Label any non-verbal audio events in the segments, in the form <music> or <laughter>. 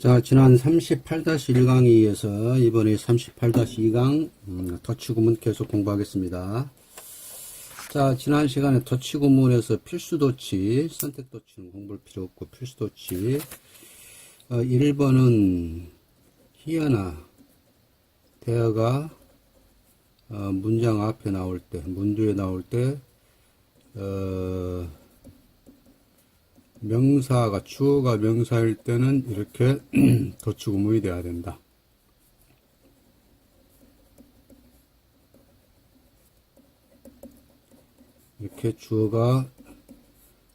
자, 지난 38-1강에 이어서 이번에 38-2강 음, 터치 구문 계속 공부하겠습니다. 자, 지난 시간에 터치 구문에서 필수 도치, 선택 도치는 공부할 필요 없고 필수 도치. 어, 1번은 희어나 대어가 어, 문장 앞에 나올 때, 문두에 나올 때 어, 명사가 주어가 명사일 때는 이렇게 <clears throat> 도치구문이 돼야 된다. 이렇게 주어가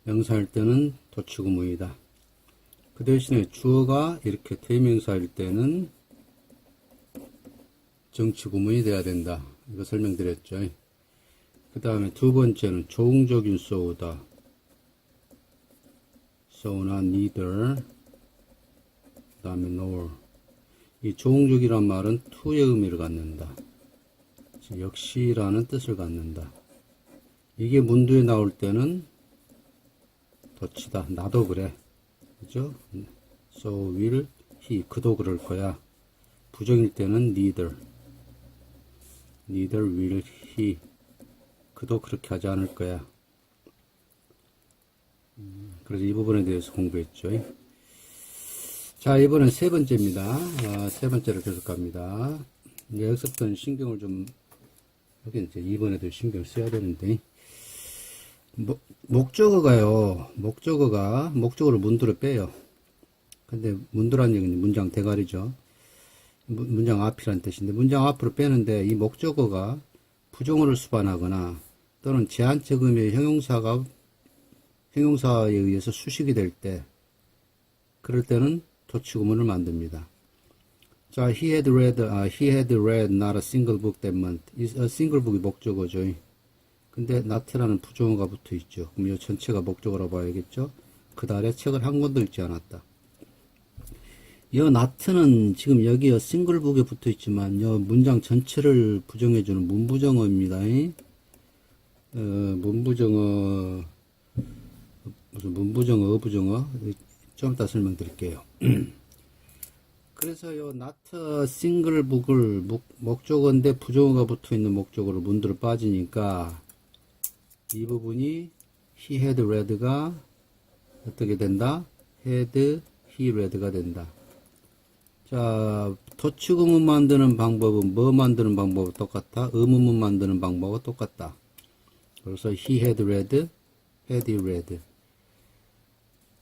명사일 때는 도치구문이다. 그 대신에 주어가 이렇게 대명사일 때는 정치 구문이 돼야 된다. 이거 설명드렸죠. 그 다음에 두 번째는 조응적인 소우다. So나 neither. 그 다음에 nor. 이 조응적이란 말은 to의 의미를 갖는다. 즉, 역시라는 뜻을 갖는다. 이게 문두에 나올 때는 덧치다. 나도 그래. 그죠? So will he. 그도 그럴 거야. 부정일 때는 neither. Neither will he. 그도 그렇게 하지 않을 거야 그래서 이 부분에 대해서 공부했죠. 자, 이번엔 세 번째입니다. 아, 세 번째로 계속 갑니다. 이제 여기서부터는 신경을 좀, 여기 이제 이번에도 신경을 써야 되는데, 목, 목적어가요, 목적어가, 목적어를 문두로 빼요. 근데 문두란 얘기는 문장 대가리죠. 문- 문장 앞이란 뜻인데, 문장 앞으로 빼는데, 이 목적어가 부정어를 수반하거나, 또는 제한적 의미의 형용사가 형용사에 의해서 수식이 될 때, 그럴 때는 도치구문을 만듭니다. 자, he had read, 아, he had read not a single book that month. 이 a single book이 목적어죠. 근데 not라는 부정어가 붙어 있죠. 그럼 이 전체가 목적어라고 봐야겠죠. 그 달에 책을 한 권도 읽지 않았다. 이 not는 지금 여기 이 싱글 북에 붙어 있지만 이 문장 전체를 부정해주는 문부정어입니다. 어, 문부정어 무슨 문부정어, 어부정어 좀 이따 설명드릴게요. 그래서 요 not 싱글북을 목 적어인데 부정어가 붙어 있는 목적어로 문두로 빠지니까 이 부분이 he had read가 어떻게 된다? had he read가 된다. 자, 도치구문 만드는 방법은 뭐 만드는 방법은 똑같다. 의문문 만드는 방법은 똑같다. 그래서 he had read, had he read.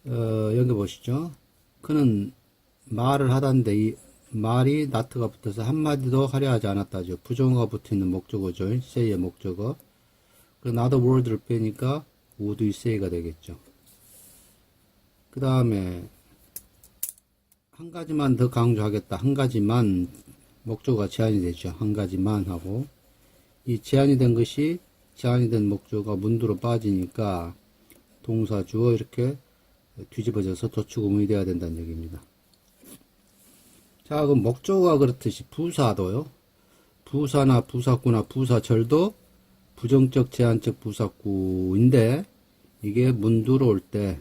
어, 여기 보시죠. 그는 말을 하던데 이 말이 나트가 붙어서 한마디도 하려 하지 않았다죠. 부정어가 붙어 있는 목적어죠. say의 목적어. 그 나도 word를 빼니까 you say가 되겠죠. 그 다음에 한 가지만 더 강조하겠다. 한 가지만 목적어가 제한이 되죠. 한 가지만 하고 이 제한이 된 것이 제한이 된 목적어가 문두로 빠지니까 동사 주어 이렇게 뒤집어져서 도치구문이 돼야 된다는 얘기입니다. 자, 그럼 목적어가 그렇듯이 부사도요. 부사나 부사구나 부사절도 부정적 제한적 부사구인데 이게 문두로 올때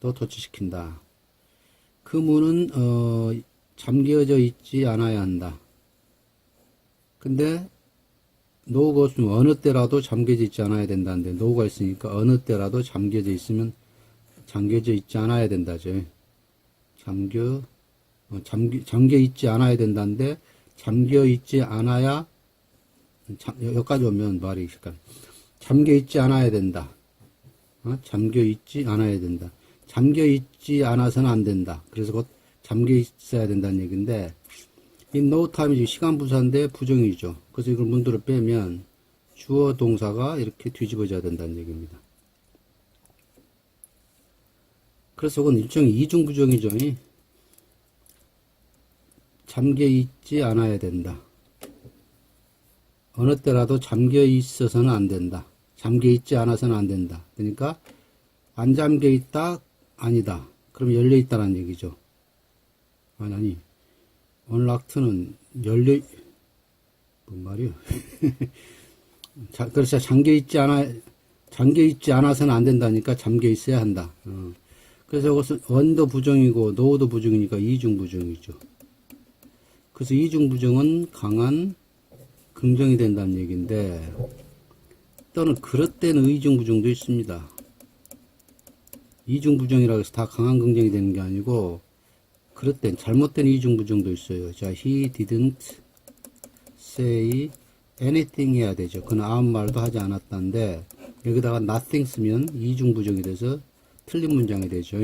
또 도치시킨다. 그 문은 어, 잠겨져 있지 않아야 한다. 근데 없으면 어느 때라도 잠겨져 있지 않아야 된다는데 노가 있으니까 어느 때라도 잠겨져 있으면 잠겨져 있지 않아야 된다죠. 잠겨, 어, 잠겨, 잠겨 있지 않아야 된다는데, 잠겨 있지 않아야, 참, 여- 여기까지 오면 말이 약간, 잠겨 있지 않아야 된다. 어? 잠겨 있지 않아야 된다. 잠겨 있지 않아서는 안 된다. 그래서 곧 잠겨 있어야 된다는 얘기인데, 이 no time이 시간 부사인데 부정이죠. 그래서 이걸 문두로 빼면, 주어 동사가 이렇게 뒤집어져야 된다는 얘기입니다. 그래서 그건 일종의 이중부정이죠. 이. 잠겨 있지 않아야 된다. 어느 때라도 잠겨 있어서는 안 된다. 잠겨 있지 않아서는 안 된다. 그러니까 안 잠겨 있다 아니다. 그럼 열려 있다는 얘기죠. 아니 아니. 언락트는 열려 뭔 말이요? <laughs> 자, 그래서 잠겨 있지 않아 잠겨 있지 않아서는 안 된다니까 잠겨 있어야 한다. 어. 그래서 이것은 원도 부정이고 노도 부정이니까 이중 부정이죠. 그래서 이중 부정은 강한 긍정이 된다는 얘기인데 또는 그릇된 의중 부정도 있습니다. 이중 부정이라고 해서 다 강한 긍정이 되는 게 아니고 그릇된 잘못된 이중 부정도 있어요. 자, he didn't say anything 해야 되죠. 그는 아무 말도 하지 않았다는데 여기다가 nothing 쓰면 이중 부정이 돼서 틀린 문장이 되죠.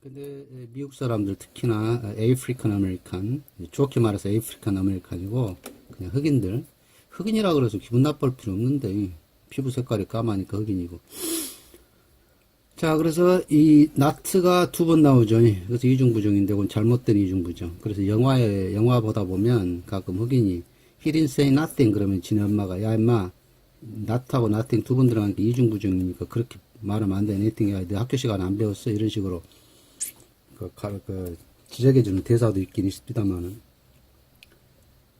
근데 미국 사람들 특히나 아프리칸 아메리칸 좋게 말해서 아프리칸 아메리칸이고 그냥 흑인들. 흑인이라 그래서 기분 나쁠 필요 없는데 피부 색깔이 까마니까 흑인이고. 자 그래서 이 나트가 두 번 나오죠. 그래서 이중부정인데 그건 잘못된 이중부정. 그래서 영화에 영화 보다 보면 가끔 흑인이 he didn't say nothing 그러면 지네 엄마가 야 임마 not하고 nothing 두번 들어가니까 이중부정이니까 그렇게 말하면 안 돼. anything 야, 내 학교 시간에 안 배웠어. 이런 식으로 그, 가- 그 지적해주는 대사도 있긴 있습니다만은.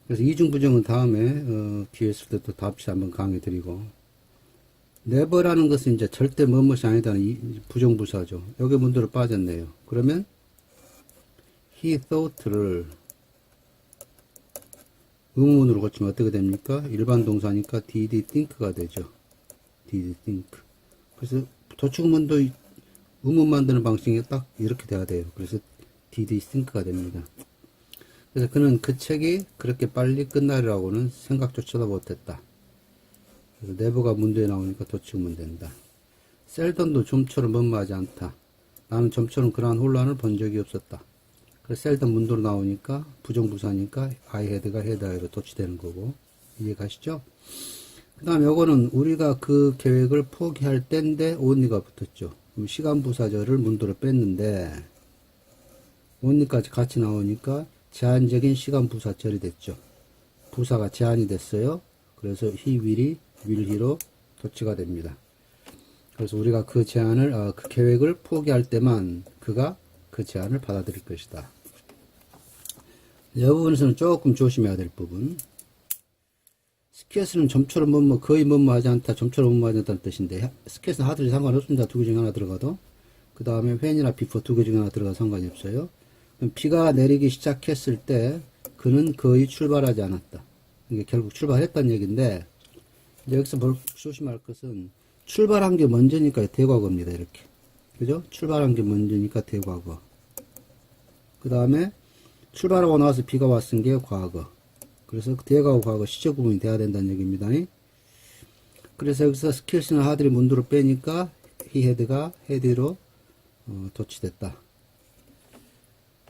그래서 이중부정은 다음에 어, 기회 있을 때 또 다시 한번 강의 드리고 never라는 것은 이제 절대 뭐뭇이 아니다는 이- 부정부사죠. 여기 문도로 빠졌네요. 그러면 he thought를 의문으로 고치면 어떻게 됩니까? 일반 동사니까 did think가 되죠. did think. 그래서 이- 의문 만드는 방식이 딱 이렇게 돼야 돼요. 그래서 did think가 됩니다. 그래서 그는 그 책이 그렇게 빨리 끝나리라고는 생각조차도 못했다. 그래서 never가 문도에 나오니까 도축문 된다. 셀던도 좀처럼 뭔마하지 않다. 나는 좀처럼 그러한 혼란을 본 적이 없었다. 그래서 셀던 문도로 나오니까 부정부사니까 had가 had로 도치되는 거고 이해 가시죠? 그 다음에 요거는 우리가 그 계획을 포기할 때인데 only가 붙었죠. 그럼 시간 부사절을 문도로 뺐는데 only까지 같이 나오니까 제한적인 시간 부사절이 됐죠. 부사가 제한이 됐어요. 그래서 will he로 도치가 됩니다. 그래서 우리가 그 제안을, 어, 그 계획을 포기할 때만 그가 그 제안을 받아들일 것이다. 이 부분에서는 조금 조심해야 될 부분. 스케스는 점처럼 뭐뭐 거의 뭐뭐 하지 않다, 점처럼 뭐뭐 하지 않다는 뜻인데, 스케스는 하들이 상관없습니다. 두 개 중에 하나 들어가도. 그 다음에 when이나 before 두개 중에 하나 들어가도 상관이 없어요. 그럼 비가 내리기 시작했을 때, 그는 거의 출발하지 않았다. 이게 결국 출발했다는 얘기인데, 여기서 뭘 조심할 것은, 출발한 게 먼저니까 대과거입니다. 이렇게. 그죠? 출발한 게 먼저니까 대과거. 그 다음에 출발하고 나서 비가 왔은 게 과거. 그래서 대과거 과거 시적 구분이 돼야 된다는 얘기입니다. 그래서 여기서 스킬스나 하들이 문도로 빼니까 had가 had로 어, 도치됐다.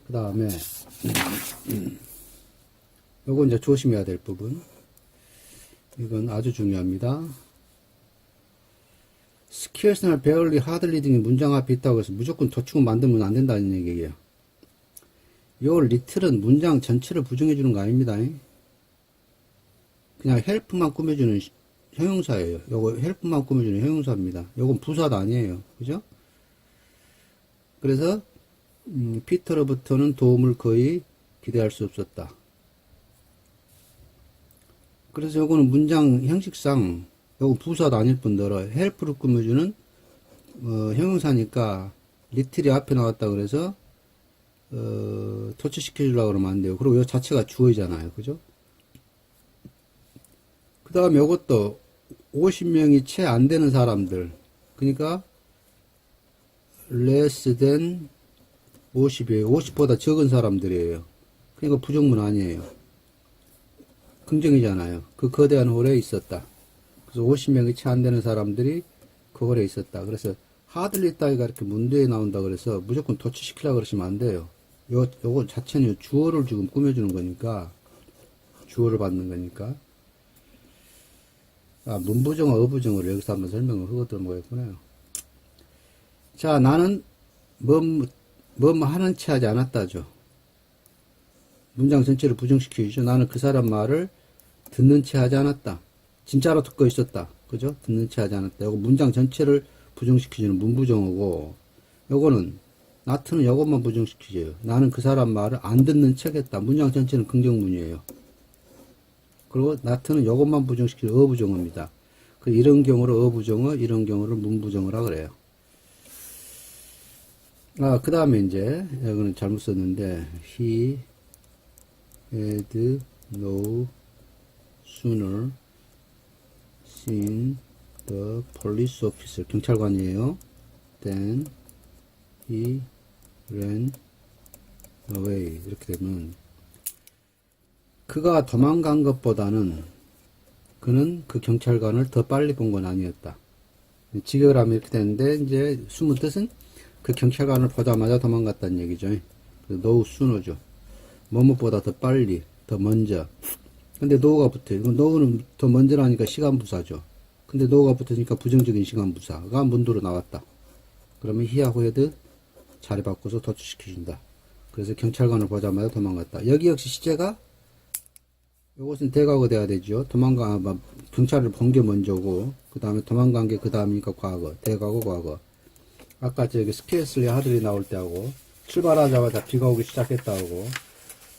그 다음에 요거 이제 조심해야 될 부분. 이건 아주 중요합니다. 스킬스나 베얼리, 하들리 등이 문장 앞에 있다고 해서 무조건 도축을 만들면 안 된다는 얘기예요. 요 리틀은 문장 전체를 부정해 주는 거 아닙니다. 그냥 헬프만 꾸며주는 시- 형용사예요. 요거 헬프만 꾸며주는 형용사입니다. 요건 부사도 아니에요. 그죠? 그래서 음, 피터로부터는 도움을 거의 기대할 수 없었다. 그래서 요거는 문장 형식상 요거 부사도 아닐 뿐더러 헬프를 꾸며주는 어, 형용사니까 리틀이 앞에 나왔다 그래서 어, 토치시켜주려고 그러면 안 돼요. 그리고 이 자체가 주어이잖아요. 그죠? 그 다음에 이것도 50명이 채 안 되는 사람들. 그러니까 less than 50이에요. 50보다 적은 사람들이에요. 그러니까 부정문 아니에요. 긍정이잖아요. 그 거대한 홀에 있었다. 그래서 50명이 채 안 되는 사람들이 그 홀에 있었다. 그래서 하들리 따위가 이렇게 문제에 나온다 그래서 무조건 도치시키려고 그러시면 안 돼요. 요, 요거 자체는 주어를 지금 꾸며주는 거니까, 주어를 받는 거니까. 아, 문부정어, 어부정어를 여기서 한번 설명을 하고 들어보겠구나요. 자, 나는 뭐, 뭐 하는 채 하지 않았다죠. 문장 전체를 부정시키죠. 나는 그 사람 말을 듣는 채 하지 않았다. 진짜로 듣고 있었다. 그죠? 듣는 채 하지 않았다. 요거 문장 전체를 부정시키주는 문부정어고, 요거는 나트는 이것만 부정시키죠. 나는 그 사람 말을 안 듣는 척 했다. 문장 전체는 긍정문이에요. 그리고 나트는 이것만 부정시키는 어부정어입니다. 그 이런 경우를 어부정어, 이런 경우를 문부정어라 그래요. 아, 그 다음에 이제, 이거는 잘못 썼는데, he had no sooner seen the police officer, 경찰관이에요. then he ran away. 이렇게 되면, 그가 도망간 것보다는 그는 그 경찰관을 더 빨리 본 건 아니었다. 직역을 하면 이렇게 되는데, 이제 숨은 뜻은 그 경찰관을 보자마자 도망갔다는 얘기죠. 노우 순호죠. 뭐뭇보다 더 빨리, 더 먼저. 근데 노우가 붙어요. 노우는 더 먼저라니까 시간 부사죠. 근데 노우가 붙으니까 부정적인 시간 부사가 문도로 나왔다. 그러면 히하고 헤드 자리 바꿔서 도출시켜준다. 그래서 경찰관을 보자마자 도망갔다. 여기 역시 시제가 이것은 대과거 돼야 되죠. 도망가, 아, 막 경찰을 본게 먼저고, 그 다음에 도망간 게 그 다음이니까 과거, 대과거, 과거. 아까 저기 스케일슬리 하들이 나올 때하고, 출발하자마자 비가 오기 시작했다고,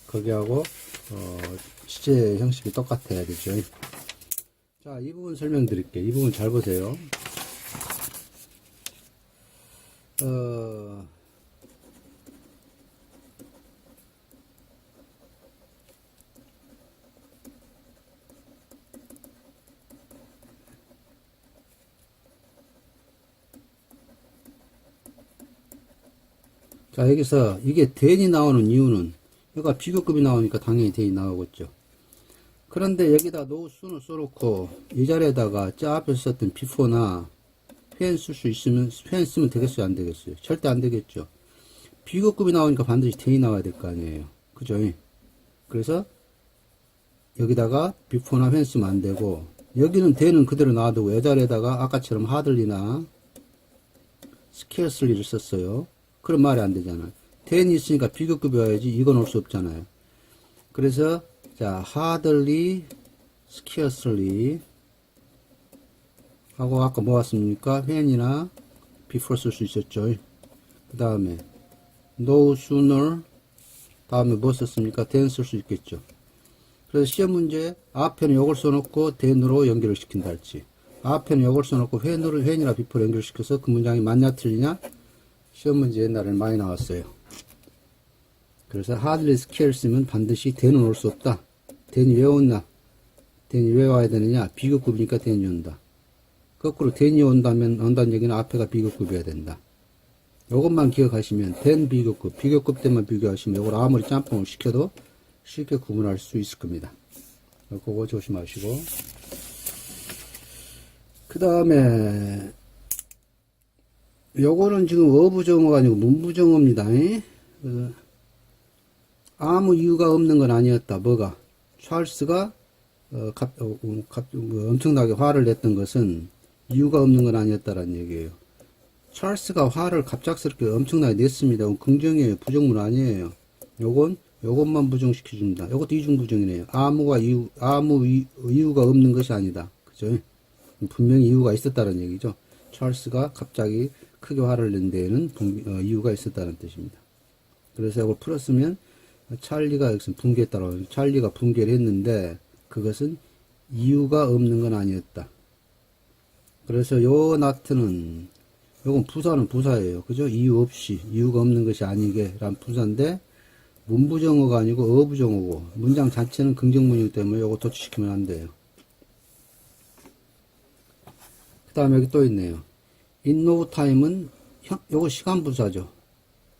거기하고, 어, 시제 형식이 똑같아야 되죠. 자, 이 부분 설명드릴게요. 이 부분 잘 보세요. 어, 자, 여기서 이게 대이 나오는 이유는, 여기가 비교급이 나오니까 당연히 대이 나오겠죠. 그런데 여기다 노수는 써놓고, 이 자리에다가 저 앞에 썼던 비포나 펜쓸수 있으면, 펜 쓰면 되겠어요? 안 되겠어요? 절대 안 되겠죠. 비교급이 나오니까 반드시 대이 나와야 될 거 아니에요. 그죠? 그래서, 여기다가 비포나 펜 쓰면 안 되고, 여기는 대는 그대로 놔두고, 이 자리에다가 아까처럼 하들리나, 스케어슬리를 썼어요. 그런 말이 안 되잖아요. 텐이 있으니까 비교급이 와야지 이건 올 수 없잖아요. 그래서 자 하들리 스키어슬리 하고 아까 뭐 왔습니까? 펜이나 before 쓸 수 있었죠. 그 다음에 no sooner 다음에 뭐 썼습니까? then 쓸 수 있겠죠. 그래서 시험 문제 앞에는 요걸 써놓고 then으로 연결을 시킨다 할지 앞에는 요걸 써놓고 when으로 when이나 before로 연결시켜서 그 문장이 맞냐 틀리냐 시험 문제 옛날에는 많이 나왔어요. 그래서 hardly scarce면 반드시 대는 올 수 없다. 대니 왜 온나? 대니 왜 와야 되느냐? 비교급이니까 대니 온다. 거꾸로 대니 온다면 온다는 얘기는 앞에가 비교급이어야 된다. 요것만 기억하시면 된 비교급, 비교급 때만 비교하시면 요걸 아무리 짬뽕을 시켜도 쉽게 구분할 수 있을 겁니다. 그거 조심하시고 그 다음에 요거는 지금 어부정어가 아니고 문부정어입니다. 에? 그, 아무 이유가 없는 건 아니었다. 뭐가? 찰스가 어, 갑, 어, 어, 갑, 뭐 엄청나게 화를 냈던 것은 이유가 없는 건 아니었다라는 얘기예요. 찰스가 화를 갑작스럽게 엄청나게 냈습니다. 긍정이에요. 부정문 아니에요. 요건 요것만 부정시켜줍니다. 요것도 이중부정이네요. 아무가 이유 아무 이, 이유가 없는 것이 아니다. 그죠? 분명히 이유가 있었다는 얘기죠. 찰스가 갑자기 크게 화를 낸 데에는 분- 어, 이유가 있었다는 뜻입니다. 그래서 이걸 풀었으면 찰리가 여기서 붕괴했다라고 찰리가 붕괴를 했는데 그것은 이유가 없는 건 아니었다. 그래서 요 나트는 요건 부사는 부사예요. 그죠? 이유 없이 이유가 없는 것이 아니게 란 부사인데 문부정어가 아니고 어부정어고 문장 자체는 긍정문이기 때문에 요거 도치시키면 안 돼요. 그 다음에 여기 또 있네요. Time은 형- 요거 시간 부사죠.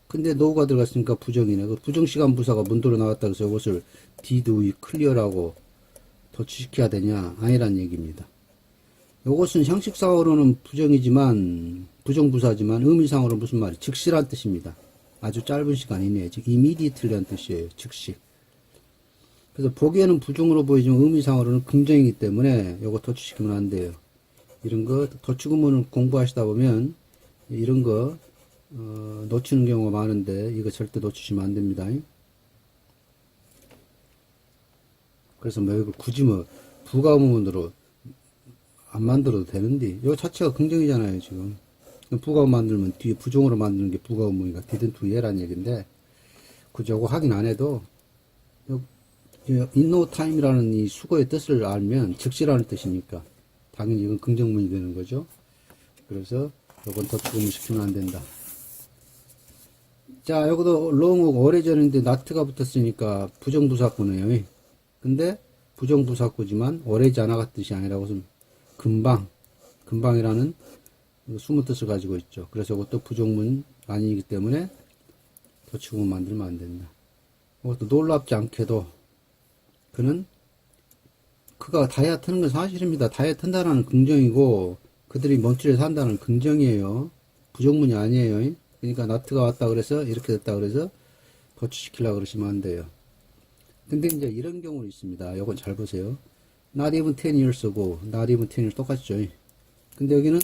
근데 no가 들어갔으니까 부정이네. 그 부정 시간 부사가 문도로 나왔다 그래서 이것을 did clear라고 도치시켜야 되냐? 아니란 얘기입니다. 요것은 형식상으로는 부정이지만 부정부사지만 의미상으로 무슨 말이 즉시란 뜻입니다. 아주 짧은 시간 이내에 즉 immediately란 뜻이에요. 즉시. 그래서 보기에는 부정으로 보이지만 의미상으로는 긍정이기 때문에 요거 도치시키면 안 돼요. 이런 거 도치구문을 공부하시다 보면 이런 거 어, 놓치는 경우가 많은데 이거 절대 놓치시면 안 됩니다. 그래서 뭐 이거 굳이 뭐 부가문으로 안 만들어도 되는데 이거 자체가 긍정이잖아요 지금 부가문 만들면 뒤에 부정으로 만드는 게 부가문이니까 디든 두예란 얘기인데 굳이 이거 확인 안 해도 인노 타임이라는 이 수거의 뜻을 알면 즉시라는 뜻이니까 당연히 이건 긍정문이 되는 거죠 그래서 이건 더 죽음을 시키면 안 된다 자, 여기도 롱욱 오래전인데 나트가 붙었으니까 부정부사구네요. 근데 부정부사구지만 오래지 않아가 뜻이 아니라 무슨 금방, 금방이라는 숨은 뜻을 가지고 있죠. 그래서 이것도 부정문 아니기 때문에 도치구문 만들면 안 된다. 이것도 놀랍지 않게도 그는 그가 다이어트 하는 건 사실입니다. 다이어트 한다는 긍정이고 그들이 먼줄에 산다는 긍정이에요. 부정문이 아니에요. 그러니까 나트가 왔다 그래서 이렇게 됐다 그래서 도치시키려고 그러시면 안 돼요. 근데 이제 이런 경우는 있습니다. 요건 잘 보세요. not even 10 years고 not even 10 years 똑같죠. 근데 여기는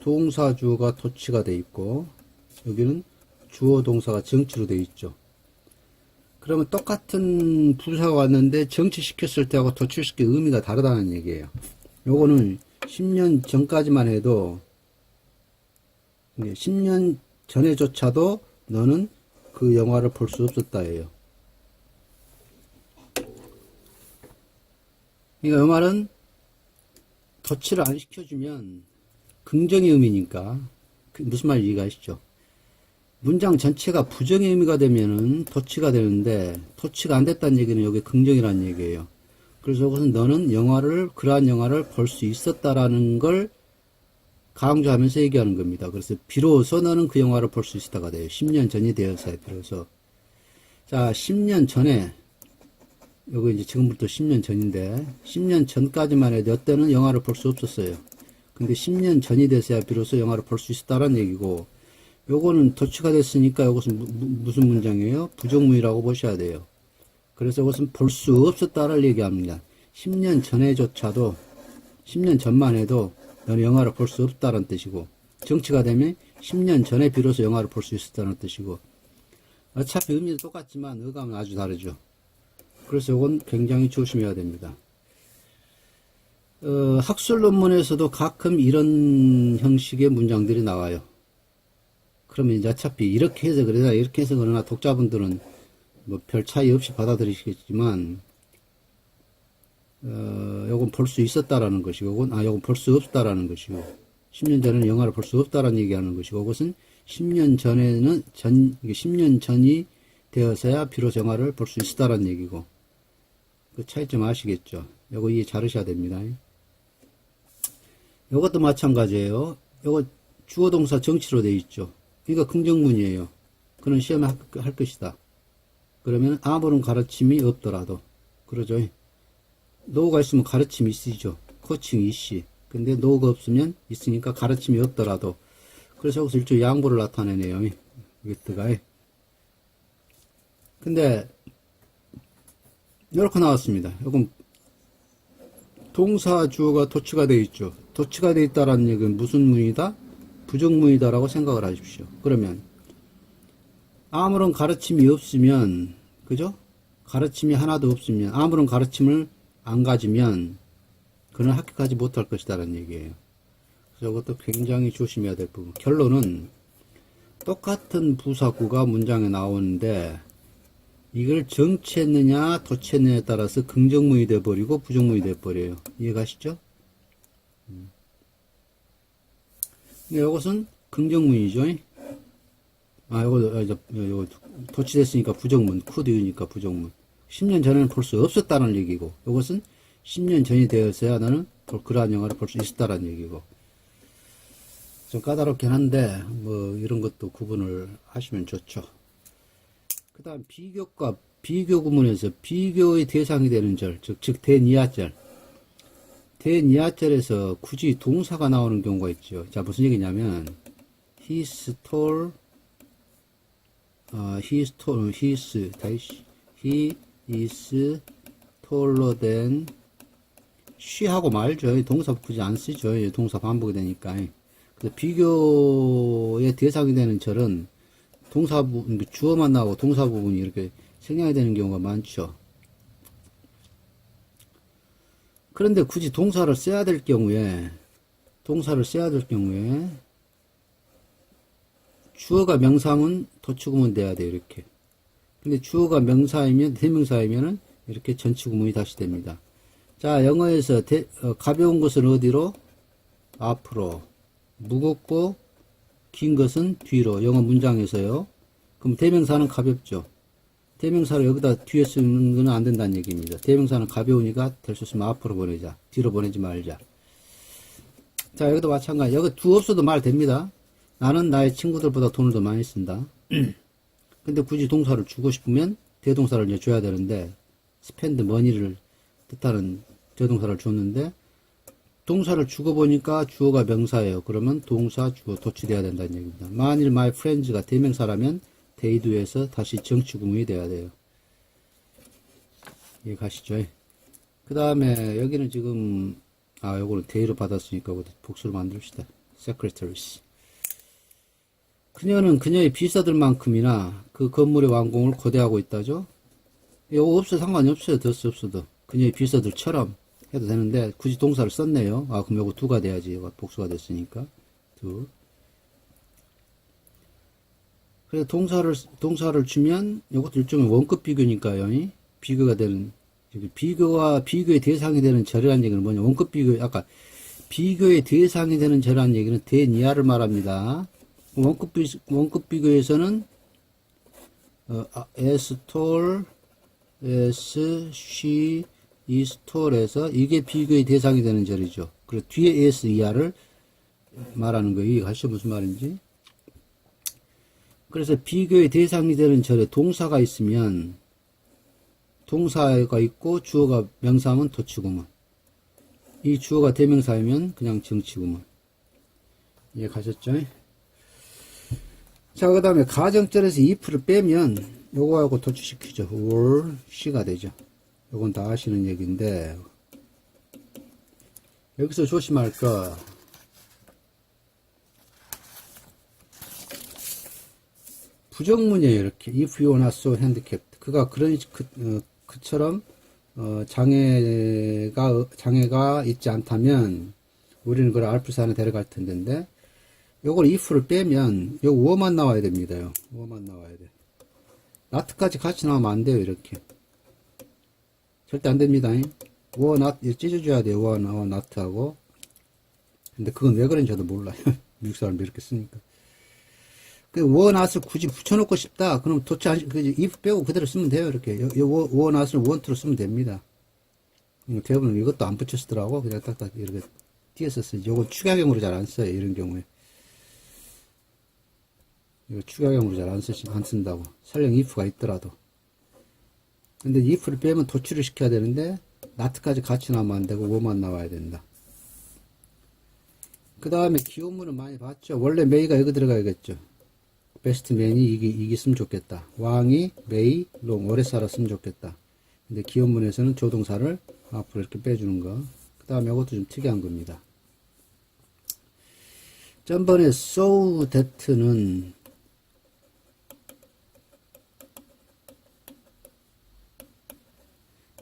동사주어가 도치가 돼 있고 여기는 주어 동사가 정치로 돼 있죠. 그러면 똑같은 부사가 왔는데 정치시켰을 때하고 때 의미가 다르다는 얘기예요. 요거는 10년 전까지만 해도 10년 전에조차도 너는 그 영화를 볼 수 없었다예요. 그러니까 이 말은 도치를 안 시켜주면 긍정의 의미니까 그 무슨 말인지 이해가시죠? 문장 전체가 부정의 의미가 되면은 도치가 되는데 도치가 안 됐다는 얘기는 여기 긍정이라는 얘기예요. 그래서 이것은 너는 영화를 그러한 영화를 볼 수 있었다라는 걸 강조하면서 얘기하는 겁니다. 그래서 비로소 너는 그 영화를 볼 수 있었다가 돼요. 10년 전이 되어서야 비로소. 자, 10년 전에 요거 이제 지금부터 10년 전인데 10년 전까지만 해도 때는 영화를 볼 수 없었어요. 근데 10년 전이 돼서야 비로소 영화를 볼 수 있었다는 얘기고 요거는 도치가 됐으니까 이것은 무, 무슨 문장이에요? 부정문이라고 보셔야 돼요. 그래서 이것은 볼 수 없었다를 얘기합니다. 10년 전에조차도 10년 전만 해도 너는 영화를 볼 수 없다는 뜻이고 정치가 되면 10년 전에 비로소 영화를 볼 수 있었다는 뜻이고 어차피 의미는 똑같지만 어감은 아주 다르죠. 그래서 이건 굉장히 조심해야 됩니다. 어, 학술 논문에서도 가끔 이런 형식의 문장들이 나와요. 그러면 이제 어차피 이렇게 해서 그러나 이렇게 해서 그러나 독자분들은 뭐 별 차이 없이 받아들이시겠지만 어, 요건 볼 수 있었다라는 것이고, 요건, 아, 요건 볼 수 없다라는 것이고, 10년 전에는 영화를 볼 수 없다라는 얘기하는 것이고, 그것은 10년 전에는 전, 이게 10년 전이 되어서야 비로소 영화를 볼 수 있었다라는 얘기고, 그 차이점 아시겠죠? 요거 이해 잘 하셔야 됩니다. 요것도 마찬가지예요. 요거 주어 동사 정치로 돼 있죠. 그러니까 긍정문이에요. 그는 시험에 할, 할 것이다. 그러면 아무런 가르침이 없더라도 그러죠. 노가 있으면 가르침이 있으죠. 코칭이 있시. 근데 노가 없으면 있으니까 가르침이 없더라도 그래서 여기서 일종의 양보를 나타내네요. 이것도가. 근데 이렇게 나왔습니다. 이건 동사 주어가 도치가 되어 있죠. 도치가 되어 있다라는 얘기는 무슨 문이다? 부정문이다라고 생각을 하십시오. 그러면 아무런 가르침이 없으면 그죠? 가르침이 하나도 없으면 아무런 가르침을 안 가지면 그는 합격하지 못할 것이다라는 얘기예요. 그래서 이것도 굉장히 조심해야 될 부분. 결론은 똑같은 부사구가 문장에 나오는데 이걸 정치했느냐 도치했느냐에 따라서 긍정문이 돼버리고 부정문이 돼버려요. 이해가시죠? 음. 근데 이것은 긍정문이죠. 아, 요거, 요, 요, 도치됐으니까 부정문, 쿠드유니까 부정문. 10년 전에는 볼 수 없었다는 얘기고, 이것은 10년 전이 되었어야 나는 그러한 영화를 볼 수 있었다는 얘기고. 좀 까다롭긴 한데, 뭐, 이런 것도 구분을 하시면 좋죠. 그 다음, 비교과, 비교 구문에서 비교의 대상이 되는 절, 즉, 즉, 대니아절. 대니아절에서 굳이 동사가 나오는 경우가 있죠. 자, 무슨 얘기냐면, he stole 어, he stole, his, 다시, he is taller than, she하고 말죠. 동사 굳이 안 쓰죠. 동사 반복이 되니까. 그래서 비교의 대상이 되는 절은 동사 부분, 주어만 나오고 동사 부분이 이렇게 생략이 되는 경우가 많죠. 그런데 굳이 동사를 써야 될 경우에, 동사를 써야 될 경우에, 주어가 명사면 도치구문 돼야 돼요, 이렇게. 근데 주어가 명사이면, 대명사이면은 이렇게 전치구문이 다시 됩니다. 자, 영어에서 대, 어, 가벼운 것은 어디로? 앞으로. 무겁고 긴 것은 뒤로. 영어 문장에서요. 그럼 대명사는 가볍죠. 대명사를 여기다 뒤에 쓰는 건 안 된다는 얘기입니다. 대명사는 가벼우니까 될 수 있으면 앞으로 보내자. 뒤로 보내지 말자. 자, 여기도 마찬가지. 여기 두 없어도 말 됩니다. 나는 나의 친구들보다 돈을 더 많이 쓴다. <clears throat> 근데 굳이 동사를 주고 싶으면 대동사를 이제 줘야 되는데, 스펜드 머니를 뜻하는 대동사를 줬는데, 동사를 주고 보니까 주어가 명사예요. 그러면 동사, 주어 도치돼야 된다는 얘기입니다. 만일 my friends가 대명사라면 데이도에서 다시 정치구문이 돼야 돼요. 이해 가시죠? 그 다음에 여기는 지금 아 요거는 데이로 받았으니까 복수로 만듭시다. secretaries. 그녀는 그녀의 비서들만큼이나 그 건물의 완공을 고대하고 있다죠. 이거 없어 상관이 없어요. 더 없어도 그녀의 비서들처럼 해도 되는데 굳이 동사를 썼네요. 아 그럼 요거 두가 돼야지. 복수가 됐으니까 두. 그래서 동사를 동사를 주면 이것도 일종의 원급 비교니까요. 이? 비교가 되는 비교와 비교의 대상이 되는 절이라는 얘기는 뭐냐? 원급 비교 아까 비교의 대상이 되는 절이라는 얘기는 대니아를 말합니다. 원급 비 원급 비교에서는 어, 아, as tall as she is tall에서 이게 비교의 대상이 되는 절이죠. 그리고 뒤에 as 이하를 말하는 거예요. 이게 가시 무슨 말인지? 그래서 비교의 대상이 되는 절에 동사가 있으면 동사가 있고 주어가 명사하면 도치구문. 이 주어가 대명사이면 그냥 정치구문. 이해 가셨죠? 자, 그 다음에 가정절에서 if를 빼면 요거하고 도치시키죠. or, she가 되죠. 요건 다 아시는 얘기인데 여기서 조심할 거 부정문이에요, 이렇게. If you are not so handicapped. 그가 그런, 그, 어, 그처럼, 어, 장애가, 장애가 있지 않다면, 우리는 그걸 알프산에 데려갈 텐데, 요걸 if를 빼면, 요 워만 나와야 됩니다, 요. 워만 나와야 돼. 나트까지 같이 나오면 안 돼요, 이렇게. 절대 안 됩니다. 워, 나, 찢어줘야 돼요, 워, 나, 나트하고. 근데 그건 왜 그런지 저도 몰라요. <laughs> 미국 사람도 이렇게 쓰니까. 그 원앗을 굳이 붙여놓고 싶다. 그럼 안, 그 if 빼고 그대로 쓰면 돼요. 이렇게. 원앗을 원투로 쓰면 됩니다. 음, 대부분 이것도 안 붙여 쓰더라고. 그냥 딱딱 이렇게 띄어서 쓰지. 요건 추가경으로 잘 안 써요. 이런 경우에. 이거 추가경으로 잘 안 쓰시, 안 쓴다고. 설령 if가 있더라도. 근데 if를 빼면 도치를 시켜야 되는데, 나트까지 같이 나오면 안 되고, 워만 나와야 된다. 그 다음에 기호문은 많이 봤죠. 원래 메이가 여기 들어가야겠죠. 베스트맨이 이기, 이겼으면 좋겠다. 왕이 메이 롱 오래 살았으면 좋겠다. 근데 기원문에서는 조동사를 앞으로 이렇게 빼주는 거. 그 다음에 이것도 좀 특이한 겁니다. 전번에 so that는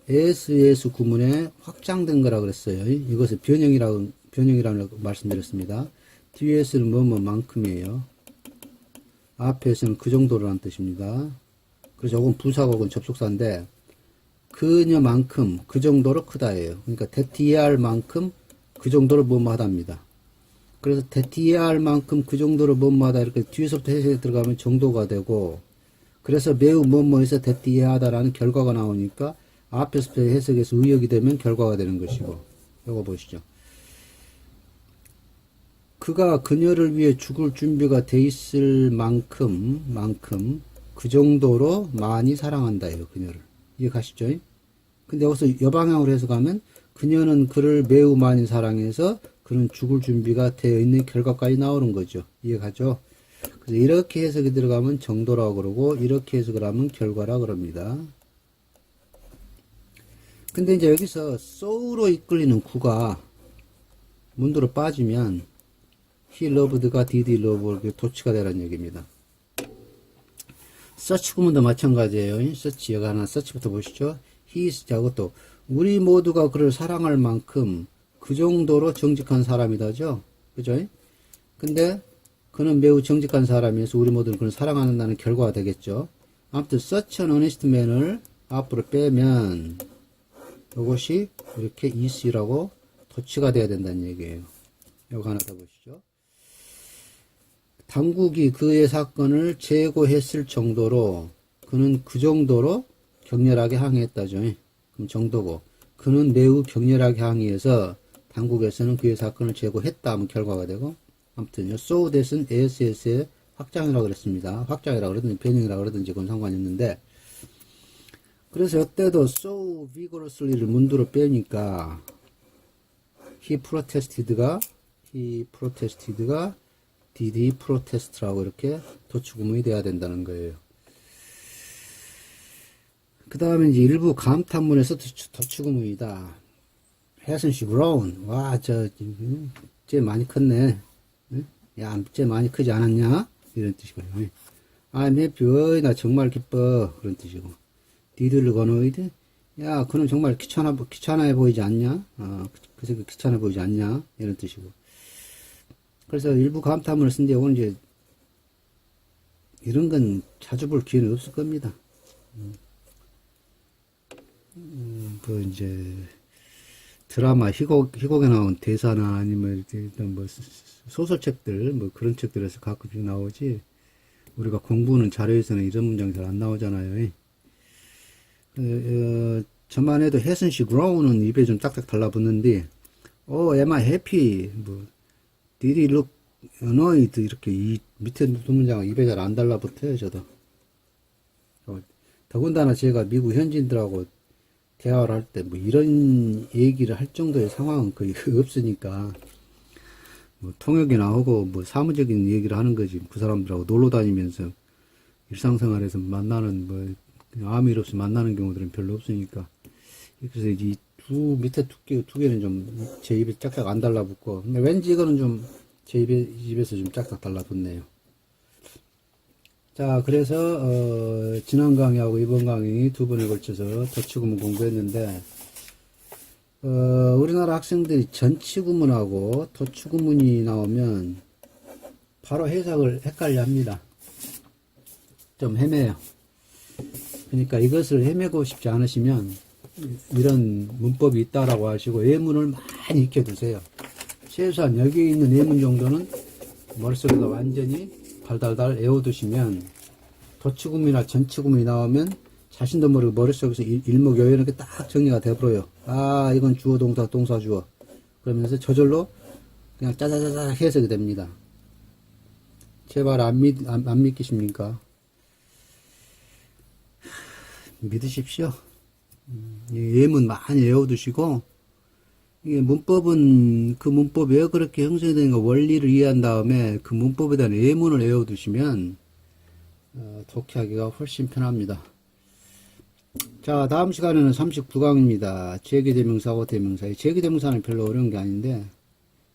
SES 구문에 확장된 거라 그랬어요. 이것을 변형이라고, 변형이라고 말씀드렸습니다. 뒤에서는 뭐뭐만큼이에요. 앞에서는 그 정도라는 뜻입니다. 그래서 이건 부사곡은 접속사인데 그녀만큼 그 정도로 크다예요. 그러니까 대티할만큼 그 정도로 뭐뭐하답니다. 그래서 대티할만큼 그 정도로 뭐뭐하다 이렇게 뒤에서부터 해석이 들어가면 정도가 되고 그래서 매우 뭐뭐해서 대티하다라는 결과가 나오니까 앞에서 해석에서 의역이 되면 결과가 되는 것이고 이거 보시죠. 그가 그녀를 위해 죽을 준비가 돼 있을 만큼, 만큼, 그 정도로 많이 사랑한다예요, 그녀를. 이해 가시죠? 근데 여기서 여방향으로 해석하면, 그녀는 그를 매우 많이 사랑해서 그는 죽을 준비가 되어 있는 결과까지 나오는 거죠. 이해 가죠? 그래서 이렇게 해석이 들어가면 정도라고 그러고, 이렇게 해석을 하면 결과라 그럽니다. 근데 이제 여기서 so로 이끌리는 구가 문도로 빠지면, he loved가 did love 도치가 되라는 얘기입니다. search 구문도 마찬가지예요. search 여기 하나 search부터 보시죠. he is 자 그것도 우리 모두가 그를 사랑할 만큼 그 정도로 정직한 사람이다죠. 그죠? 근데 그는 매우 정직한 사람이어서 우리 모두는 그를 사랑한다는 결과가 되겠죠. 아무튼 such an honest man을 앞으로 빼면 이것이 이렇게 is라고 도치가 돼야 된다는 얘기예요. 이거 하나 더 보시죠. 당국이 그의 사건을 제고했을 정도로 그는 그 정도로 격렬하게 항의했다죠. 그럼 정도고 그는 매우 격렬하게 항의해서 당국에서는 그의 사건을 제고했다 하면 결과가 되고 아무튼요. so that은 ASS의 확장이라고 그랬습니다. 확장이라고 그러든지 변형이라고 그러든지 그건 상관이 없는데 그래서 이때도 so vigorously를 문두로 빼니까 he protested가 he protested가 he protest라고 이렇게 도축구문이 돼야 된다는 거예요. 그 다음에 이제 일부 감탄문에서 도축- 도축구문이다. she grown? 와, 저, 음, 쟤 많이 컸네. 응? 야, 쟤 많이 크지 않았냐? 이런 뜻이고요. I'm happy. 나 정말 기뻐. 그런 뜻이고. 디드를 건너이드? 야, 그는 정말 귀찮아, 귀찮아해 보이지 않냐? 어, 그 새끼 귀찮아 보이지 않냐? 이런 뜻이고. 그래서 일부 감탄문을 쓴데, 오늘 이제, 이런 건 자주 볼 기회는 없을 겁니다. 음, 그, 이제, 드라마, 희곡, 희곡에 나온 대사나 아니면, 일단 뭐, 소설책들, 뭐 그런 책들에서 가끔씩 나오지, 우리가 공부는 자료에서는 이런 문장이 잘 안 나오잖아요. 어, 어, 저만 해도 혜순씨 grown은 입에 좀 딱딱 달라붙는데, 어, I happy? 뭐, he look annoyed? 이렇게 이 밑에 두 문장은 입에 잘 안 달라붙어요, 저도. 어, 더군다나 제가 미국 현지인들하고 대화를 할 때 뭐 이런 얘기를 할 정도의 상황은 거의 <laughs> 없으니까, 뭐 통역이 나오고 뭐 사무적인 얘기를 하는 거지. 그 사람들하고 놀러 다니면서 일상생활에서 만나는 뭐 아무 일 없이 만나는 경우들은 별로 없으니까. 그래서 이 두 밑에 두 개, 두 개는 좀 제 입에 짝짝 안 달라붙고. 근데 왠지 이거는 좀 제 입에, 입에서 좀 짝짝 달라붙네요. 자, 그래서, 어, 지난 강의하고 이번 강의 두 번에 걸쳐서 더치구문 공부했는데, 어, 우리나라 학생들이 전치구문하고 도치구문이 나오면 바로 해석을 헷갈려 합니다. 좀 헤매요. 그러니까 이것을 헤매고 싶지 않으시면 이런 문법이 있다라고 하시고 예문을 많이 익혀두세요. 최소한 여기 있는 예문 정도는 머릿속에다 완전히 달달달 외워두시면 도치구문이나 전치구문이 나오면 자신도 모르게 머릿속에서 일- 일목요연하게 딱 정리가 돼버려요. 아, 이건 주어, 동사, 동사, 주어. 그러면서 저절로 그냥 짜자자자 해석이 됩니다. 제발 안 믿, 안, 안 믿기십니까? 믿으십시오. 음, 이 예문 많이 외워두시고, 이게 문법은 그 문법이 왜 그렇게 형성이 되는가 원리를 이해한 다음에 그 문법에 대한 예문을 외워두시면, 어, 독해하기가 훨씬 편합니다. 자, 다음 시간에는 39강입니다. 제기대명사하고 대명사. 이 제기대명사는 별로 어려운 게 아닌데,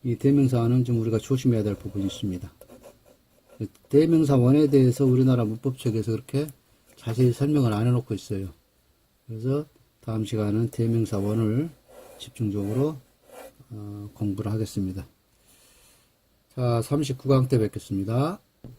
이 대명사는 좀 우리가 조심해야 될 부분이 있습니다. 대명사 원에 대해서 우리나라 문법책에서 그렇게 자세히 설명을 안 해놓고 있어요. 그래서 다음 시간은 대명사 원을 집중적으로 어, 공부를 하겠습니다. 자, 39강 때 뵙겠습니다.